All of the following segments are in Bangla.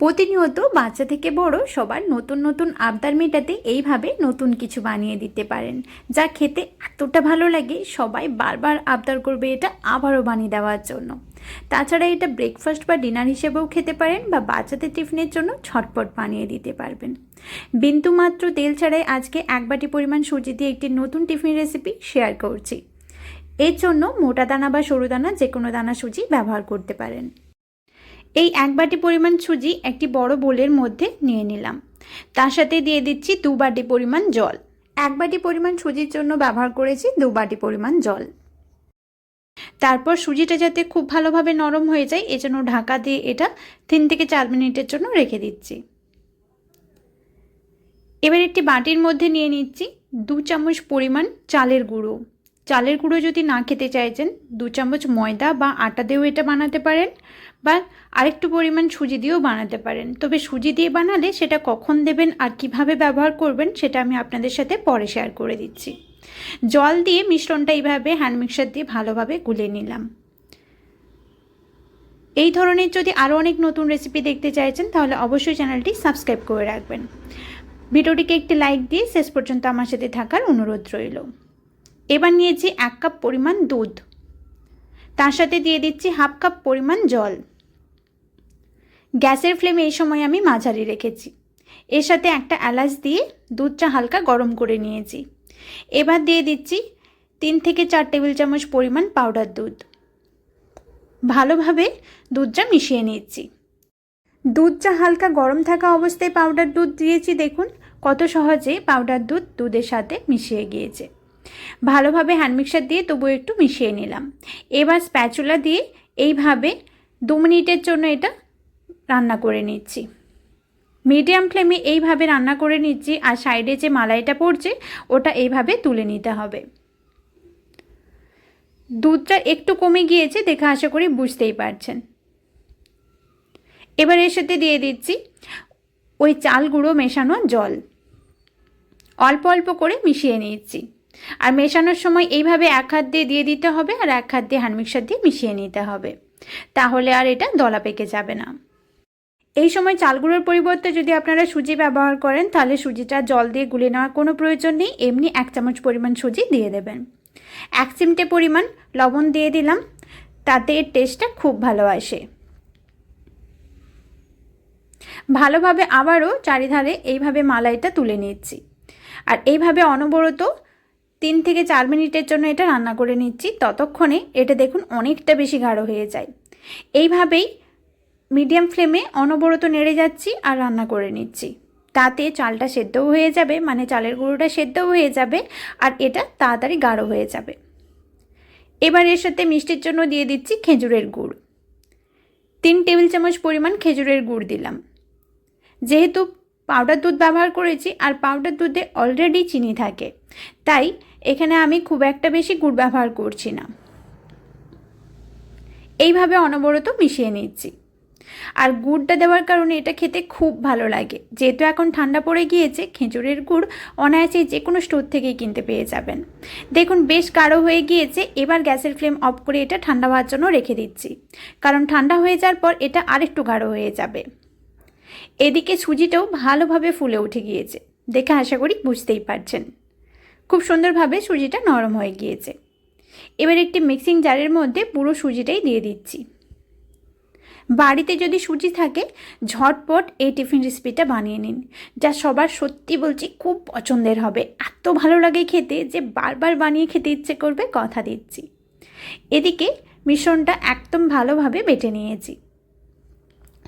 প্রতিনিয়ত বাচ্চা থেকে বড় সবার নতুন নতুন আবদার মেটাতে এইভাবে নতুন কিছু বানিয়ে দিতে পারেন, যা খেতে এতটা ভালো লাগে সবাই বারবার আবদার করবে এটা আবারও বানিয়ে দেওয়ার জন্য। তাছাড়া এটা ব্রেকফাস্ট বা ডিনার হিসেবেও খেতে পারেন বা বাচ্চাদের টিফিনের জন্য ছটপট বানিয়ে দিতে পারবেন। বিন্দু মাত্র তেল ছাড়াই আজকে এক বাটি পরিমাণ সুজি দিয়ে একটি নতুন টিফিন রেসিপি শেয়ার করছি। এর জন্য মোটা দানা বা সরু দানা যে কোনো দানা সুজি ব্যবহার করতে পারেন। এই এক বাটি পরিমাণ সুজি একটি বড় বোলের মধ্যে নিয়ে নিলাম। তার সাথে দিয়ে দিচ্ছি দু বাটি পরিমাণ জল। এক বাটি পরিমাণ সুজির জন্য ব্যবহার করেছি দু বাটি পরিমাণ জল। তারপর সুজিটা যাতে খুব ভালোভাবে নরম হয়ে যায়, এজন্য ঢাকা দিয়ে এটা তিন থেকে চার মিনিটের জন্য রেখে দিচ্ছি। এবার একটি বাটির মধ্যে নিয়ে নিচ্ছি দু চামচ পরিমাণ চালের গুঁড়ো। চালের গুঁড়ো যদি না খেতে চাইছেন, দু চামচ ময়দা বা আটা দিয়েও এটা বানাতে পারেন। বা আরেকটু পরিমাণ সুজি দিয়েও বানাতে পারেন। তবে সুজি দিয়ে বানালে সেটা কখন দেবেন আর কীভাবে ব্যবহার করবেন সেটা আমি আপনাদের সাথে পরে শেয়ার করে দিচ্ছি। জল দিয়ে মিশ্রণটা এইভাবে হ্যান্ড মিক্সার দিয়ে ভালোভাবে গুলে নিলাম। এই ধরনের যদি আরও অনেক নতুন রেসিপি দেখতে চাইছেন, তাহলে অবশ্যই চ্যানেলটি সাবস্ক্রাইব করে রাখবেন। ভিডিওটিকে একটি লাইক দিয়ে শেষ পর্যন্ত আমার সাথে থাকার অনুরোধ রইল। এবার নিয়েছি এক কাপ পরিমাণ দুধ। তার সাথে দিয়ে দিচ্ছি হাফ কাপ পরিমাণ জল। গ্যাসের ফ্লেম এই সময় আমি মাঝারি রেখেছি। এর সাথে একটা এলাচ দিয়ে দুধটা হালকা গরম করে নিয়েছি। এবার দিয়ে দিচ্ছি তিন থেকে চার টেবিল চামচ পরিমাণ পাউডার দুধ। ভালোভাবে দুধটা মিশিয়ে নিচ্ছি। দুধটা হালকা গরম থাকা অবস্থায় পাউডার দুধ দিয়েছি, দেখুন কত সহজে পাউডার দুধ দুধের সাথে মিশিয়ে গিয়েছে। ভালোভাবে হ্যান্ড মিক্সার দিয়ে তবু একটু মিশিয়ে নিলাম। এবার স্প্যাচুলা দিয়ে এইভাবে দু মিনিটের জন্য এটা রান্না করে নিচ্ছি। মিডিয়াম ফ্লেমে এইভাবে রান্না করে নিচ্ছি আর সাইডে যে মালাইটা পড়ছে, ওটা এইভাবে তুলে নিতে হবে। দুধটা একটু কমে গিয়েছে দেখে আশা করি বুঝতেই পারছেন। এবার এর সাথে দিয়ে দিচ্ছি ওই চাল গুঁড়ো মেশানো জল। অল্প অল্প করে মিশিয়ে নিচ্ছি। আর মেশানোর সময় এইভাবে এক হাত দিয়ে দিয়ে দিতে হবে আর এক হাত দিয়ে হ্যান্ড মিক্সার দিয়ে মিশিয়ে নিতে হবে। তাহলে আর এটা দলা পেকে যাবে না। এই সময় চালগুলোর পরিবর্তে যদি আপনারা সুজি ব্যবহার করেন, তাহলে সুজিটা জল দিয়ে গুলে নেওয়ার কোনো প্রয়োজন নেই। এমনি এক চামচ পরিমাণ সুজি দিয়ে দেবেন। এক চিমটে পরিমাণ লবণ দিয়ে দিলাম। তাতে এর টেস্টটা খুব ভালো আসে। ভালোভাবে আবারও চারিধারে এইভাবে মালাইটা তুলে নিচ্ছি। আর এইভাবে অনবরত তিন থেকে চার মিনিটের জন্য এটা রান্না করে নিচ্ছি। ততক্ষণে এটা দেখুন অনেকটা বেশি গাঢ় হয়ে যায়। এইভাবেই মিডিয়াম ফ্লেমে অনবরত নেড়ে যাচ্ছি আর রান্না করে নিচ্ছি। তাতে চালটা সেদ্ধও হয়ে যাবে মানে চালের গুঁড়োটা সেদ্ধও হয়ে যাবে আর এটা তাড়াতাড়ি গাঢ় হয়ে যাবে। এবার এর সাথে মিষ্টির জন্য দিয়ে দিচ্ছি খেজুরের গুড়। তিন টেবিল চামচ পরিমাণ খেজুরের গুড় দিলাম। যেহেতু পাউডার দুধ ব্যবহার করেছি আর পাউডার দুধে অলরেডি চিনি থাকে, তাই এখানে আমি খুব একটা বেশি গুড় ব্যবহার করছি না। এইভাবে অনবরত মিশিয়ে নিচ্ছি। আর গুড়টা দেওয়ার কারণে এটা খেতে খুব ভালো লাগে। যেহেতু এখন ঠান্ডা পড়ে গিয়েছে, খেজুরের গুড় অনায়াসে যে কোনো স্টোর থেকেই কিনতে পেয়ে যাবেন। দেখুন, বেশ গাঢ় হয়ে গিয়েছে, এবার গ্যাসের ফ্লেম অফ করে এটা ঠান্ডা হওয়ার জন্য রেখে দিচ্ছি। কারণ ঠান্ডা হয়ে যাওয়ার পর এটা আরেকটু গাঢ় হয়ে যাবে। এদিকে সুজিটাও ভালোভাবে ফুলে উঠে গিয়েছে। দেখে আশা করি বুঝতেই পারছেন। খুব সুন্দরভাবে সুজিটা নরম হয়ে গিয়েছে। এবার একটি মিক্সিং জারের মধ্যে পুরো সুজিটাই দিয়ে দিচ্ছি। বাড়িতে যদি সুজি থাকে, ঝটপট এই টিফিন রেসিপিটা বানিয়ে নিন। যা সবার সত্যি বলছি খুব পছন্দের হবে। এত ভালো লাগে খেতে যে বারবার বানিয়ে খেতে ইচ্ছে করবে, কথা দিচ্ছি। এদিকে মিশ্রণটা একদম ভালোভাবে বেটে নিয়েছি।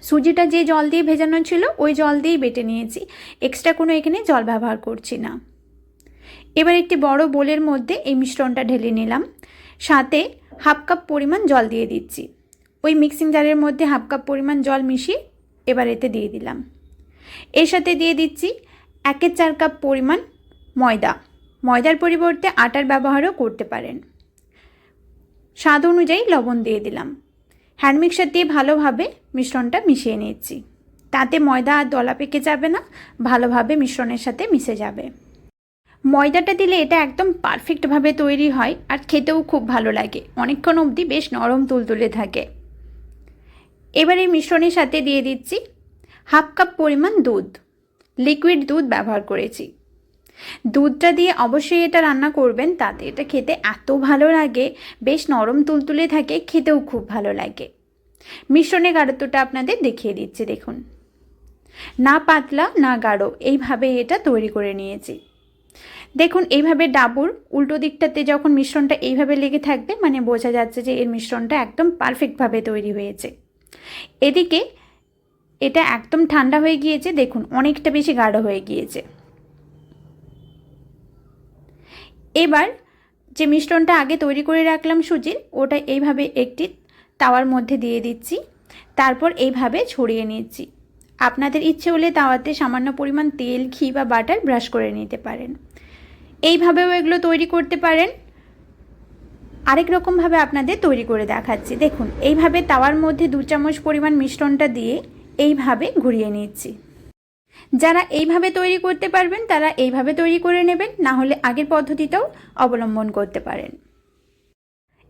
সুজিটা যে জল দিয়ে ভেজানো ছিল, ওই জল দিয়েই বেটে নিয়েছি। এক্সট্রা কোনো এখানে জল ব্যবহার করছি না। এবার একটি বড় বোলের মধ্যে এই মিশ্রণটা ঢেলে নিলাম। সাথে হাফ কাপ পরিমাণ জল দিয়ে দিচ্ছি। ওই মিক্সিং জারের মধ্যে হাফ কাপ পরিমাণ জল মিশিয়ে এবার এতে দিয়ে দিলাম। এর সাথে দিয়ে দিচ্ছি একের চার কাপ পরিমাণ ময়দা। ময়দার পরিবর্তে আটার ব্যবহারও করতে পারেন। স্বাদ অনুযায়ী লবণ দিয়ে দিলাম। হ্যান্ড মিক্সার দিয়ে ভালোভাবে মিশ্রণটা মিশিয়ে নিচ্ছি তাতে ময়দা আর দলা পেকে যাবে না, ভালোভাবে মিশ্রণের সাথে মিশে যাবে। ময়দাটা দিলে এটা একদম পারফেক্টভাবে তৈরি হয় আর খেতেও খুব ভালো লাগে। অনেকক্ষণ অবধি বেশ নরম তুলতুলে থাকে। এবার এই মিশ্রণের সাথে দিয়ে দিচ্ছি হাফ কাপ পরিমাণ দুধ লিকুইড দুধ ব্যবহার করেছি। দুধটা দিয়ে অবশ্যই এটা রান্না করবেন, তাতে এটা খেতে এত ভালো লাগে, বেশ নরম তুলতুলে থাকে, খেতেও খুব ভালো লাগে। মিশ্রণের গাঢ়ত্বটা আপনাদের দেখিয়ে দিচ্ছি, দেখুন। না পাতলা, না গাঢ়, এইভাবে এটা তৈরি করে নিয়েছি। দেখুন, এইভাবে ডাবুর উল্টো দিকটাতে যখন মিশ্রণটা এইভাবে লেগে থাকবে মানে বোঝা যাচ্ছে যে এর মিশ্রণটা একদম পারফেক্টভাবে তৈরি হয়েছে। এদিকে এটা একদম ঠান্ডা হয়ে গিয়েছে, দেখুন, অনেকটা বেশি গাঢ় হয়ে গিয়েছে। এবার যে মিশ্রণটা আগে তৈরি করে রাখলাম সুজির, ওটা এইভাবে একটি তাওয়ার মধ্যে দিয়ে দিচ্ছি, তারপর এইভাবে ছড়িয়ে নিচ্ছি। আপনাদের ইচ্ছে হলে তাওয়াতে সামান্য পরিমাণ তেল, ঘি বা বাটার ব্রাশ করে নিতে পারেন। এইভাবেও এগুলো তৈরি করতে পারেন। আরেক রকমভাবে আপনাদের তৈরি করে দেখাচ্ছি। দেখুন, এইভাবে তাওয়ার মধ্যে দু চামচ পরিমাণ মিশ্রণটা দিয়ে এইভাবে ঘুরিয়ে নিচ্ছি। যারা এইভাবে তৈরি করতে পারবেন, তারা এইভাবে তৈরি করে নেবেন, না হলে আগের পদ্ধতিটাও অবলম্বন করতে পারেন।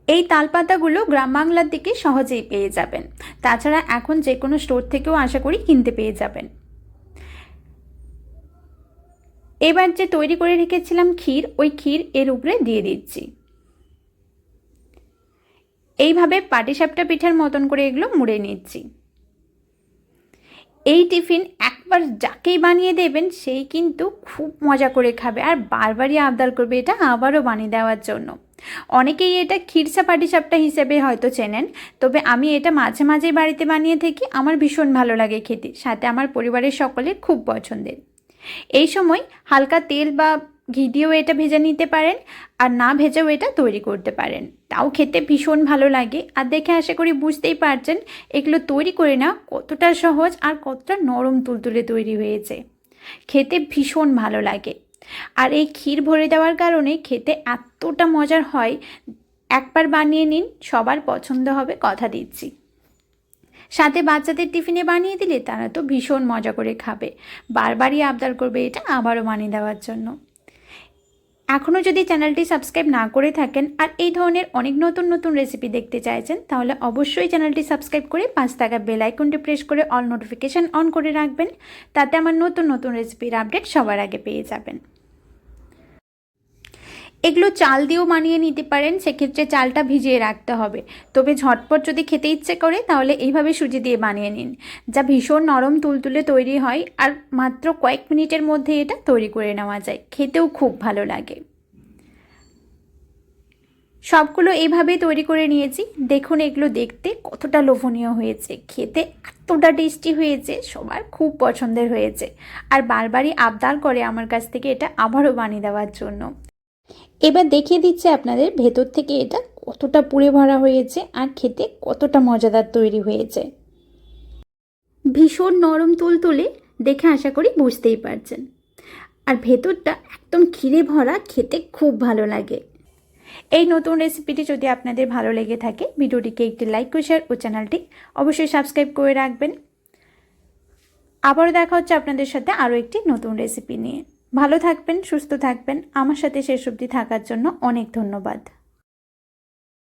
এই তালপাতাগুলো গ্রাম বাংলার দিকে সহজেই পেয়ে যাবেন। তাছাড়া এখন যে কোনো স্টোর থেকেও আশা করি কিনতে পেয়ে যাবেন। এবার যে তৈরি করে রেখেছিলাম ক্ষীর, ওই ক্ষীর এর উপরে দিয়ে দিচ্ছি। এইভাবে পাটিসাপটা পিঠার মতন করে এগুলো মুড়ে নিচ্ছি। এই টিফিন একবার যাকেই বানিয়ে দেবেন, সেই কিন্তু খুব মজা করে খাবে আর বারবারই আবদার করবে এটা আবারও বানিয়ে দেওয়ার জন্য। অনেকেই এটা ক্ষীরসা পাটিসাপটা হিসেবে হয়তো চেনেন, তবে আমি এটা মাঝে মাঝেই বাড়িতে বানিয়ে থাকি, আমার ভীষণ ভালো লাগে খেতে, সাথে আমার পরিবারের সকলের খুব পছন্দের। এই সময় হালকা তেল বা ঘি দিয়েও এটা ভেজে নিতে পারেন আর না ভেজেও এটা তৈরি করতে পারেন। তাও খেতে ভীষণ ভালো লাগে। আর দেখে আশা করি বুঝতেই পারছেন এগুলো তৈরি করে না কতটা সহজ আর কতটা নরম তুলতুলে তৈরি হয়েছে। খেতে ভীষণ ভালো লাগে। আর এই ক্ষীর ভরে দেওয়ার কারণে খেতে এতটা মজার হয়। একবার বানিয়ে নিন, সবার পছন্দ হবে কথা দিচ্ছি। সাথে বাচ্চাদের টিফিনে বানিয়ে দিলে তারা তো ভীষণ মজা করে খাবে। বারবারই আবদার করবে এটা আবারও বানিয়ে দেওয়ার জন্য। এখনও যদি চ্যানেলটি সাবস্ক্রাইব না করে থাকেন আর এই ধরনের অনেক নতুন নতুন রেসিপি দেখতে চাইছেন, তাহলে অবশ্যই চ্যানেলটি সাবস্ক্রাইব করে পাঁচ টাকা বেল আইকনটি প্রেস করে অল নোটিফিকেশান অন করে রাখবেন, তাতে আমার নতুন নতুন রেসিপির আপডেট সবার আগে পেয়ে যাবেন। এগুলো চাল দিয়েও বানিয়ে নিতে পারেন, সেক্ষেত্রে চালটা ভিজিয়ে রাখতে হবে। তবে ঝটপট যদি খেতে ইচ্ছে করে, তাহলে এইভাবে সুজি দিয়ে বানিয়ে নিন। যা ভীষণ নরম তুলতুলে তৈরি হয়, আর মাত্র কয়েক মিনিটের মধ্যে এটা তৈরি করে নেওয়া যায়। খেতেও খুব ভালো লাগে। সবগুলো এইভাবেই তৈরি করে নিয়েছি। দেখুন এগুলো দেখতে কতটা লোভনীয় হয়েছে। খেতে এতটা টেস্টি হয়েছে, সবার খুব পছন্দের হয়েছে। আর বারবারই আবদার করে আমার কাছ থেকে এটা আবারও বানিয়ে দেওয়ার জন্য। এবার দেখিয়ে দিচ্ছে আপনাদের ভেতর থেকে এটা কতটা পুড়ে ভরা হয়েছে আর খেতে কতটা মজাদার তৈরি হয়েছে। ভীষণ নরম তুলতুলে দেখে আশা করি বুঝতেই পারছেন। আর ভেতরটা একদম ক্ষীরে ভরা, খেতে খুব ভালো লাগে। এই নতুন রেসিপিটি যদি আপনাদের ভালো লেগে থাকে, ভিডিওটিকে একটি লাইক করে শেয়ার ও চ্যানেলটি অবশ্যই সাবস্ক্রাইব করে রাখবেন। আবারও দেখা হচ্ছে আপনাদের সাথে আরও একটি নতুন রেসিপি নিয়ে। ভালো থাকবেন সুস্থ থাকবেন। আমার সাথে শেষ অবধি থাকার জন্য অনেক ধন্যবাদ।